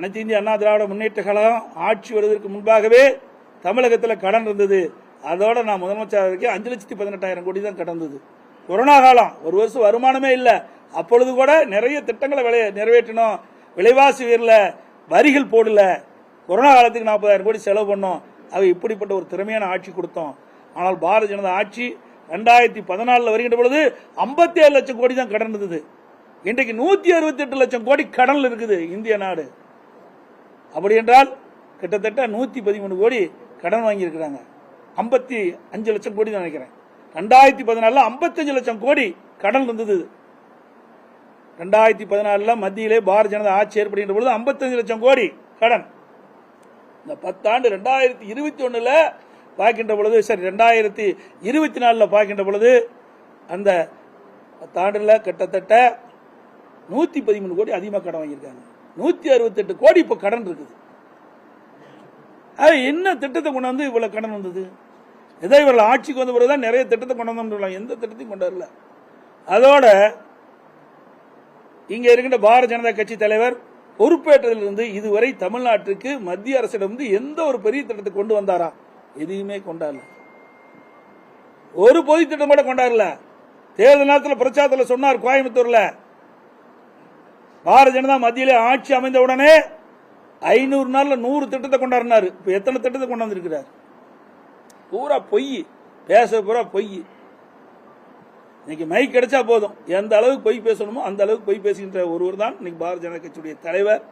அனைத்து இந்திய அண்ணா திராவிட முன்னேற்ற கழகம் ஆட்சி வருவதற்கு முன்பாகவே தமிழகத்தில் கடன் இருந்தது. அதோட நான் முதலமைச்சர் இருக்கேன் அஞ்சு லட்சத்தி பதினெட்டாயிரம் கோடி தான் கடந்தது. கொரோனா காலம் ஒரு வருஷம் வருமானமே இல்லை. அப்பொழுது கூட நிறைய திட்டங்களை விளை நிறைவேற்றணும் விலைவாசி உயரல வரிகள் போடல. கொரோனா காலத்துக்கு நாற்பதாயிரம் கோடி செலவு பண்ணோம். அது இப்படிப்பட்ட ஒரு திறமையான ஆட்சி கொடுத்தோம். ஆனால் பாரதிய ஜனதா ஆட்சி ரெண்டாயிரத்தி பதினாலில் வருகின்ற பொழுது ஐம்பத்தி ஏழு லட்சம் கோடி தான் கடன் இருந்தது. இன்றைக்கு நூற்றி அறுபத்தி எட்டு லட்சம் கோடி கடனில் இருக்குது இந்திய நாடு. அப்படி என்றால் கிட்டத்தட்ட நூற்றி பதிமூணு கோடி கடன் வாங்கியிருக்கிறாங்க. ஐம்பத்தி அஞ்சு லட்சம் கோடி தான் நினைக்கிறேன். ரெண்டாயிரத்தி பதினாலில் ஐம்பத்தஞ்சு லட்சம் கோடி கடன் இருந்தது ரெண்டாயிரத்தி பதினாலில் மத்தியிலே பாரதிய ஜனதா ஆட்சி ஏற்படுகின்ற பொழுது ஐம்பத்தஞ்சு லட்சம் கோடி கடன். இந்த பத்தாண்டு ரெண்டாயிரத்தி இருபத்தி ஒன்றில் பார்க்கின்ற பொழுது சரி ரெண்டாயிரத்தி இருபத்தி நாலில் பார்க்கின்ற பொழுது அந்த பத்தாண்டில் கிட்டத்தட்ட நூற்றி பதிமூணு கோடி அதிகமாக கடன் வாங்கியிருக்காங்க. நூற்றி அறுபத்தெட்டு கோடி இப்போ கடன் இருக்குது. அது என்ன திட்டத்தை கொண்டு வந்து இவ்வளவு கடன் வந்தது? ஏதோ இவர்கள் ஆட்சிக்கு வந்த பிறகுதான் நிறைய திட்டத்தை கொண்டு வந்தோம் எந்த திட்டத்தையும் கொண்டு வரல. அதோட இங்க இருக்கின்ற பாரதிய ஜனதா கட்சி தலைவர் பொறுப்பேற்றதிலிருந்து இதுவரை தமிழ்நாட்டுக்கு மத்திய அரசிடம் வந்து எந்த ஒரு பெரிய திட்டத்தை கொண்டு வந்தாரா? எதையுமே கொண்டாடல. ஒரு பொது திட்டம் கூட கொண்டாடல. தேர்தல் நேரத்தில் பிரச்சாரத்தில் சொன்னார் கோயம்புத்தூர்ல. பாரதிய ஜனதா மத்தியிலே ஆட்சி அமைந்த உடனே ஐநூறு நாள்ல நூறு திட்டத்தை கொண்டாடினாரு. இப்போ எத்தனை திட்டத்தை கொண்டாந்துருக்கிறார் பூரா பொய். பேச பூரா பொய். இன்னைக்கு மைக் கிடைச்சா போதும். எந்த அளவுக்கு பொய் பேசணுமோ அந்த அளவுக்கு பொய் பேசுகின்ற ஒருவர் தான் இன்னைக்கு பாரதிய ஜனதா கட்சியுடைய தலைவர்.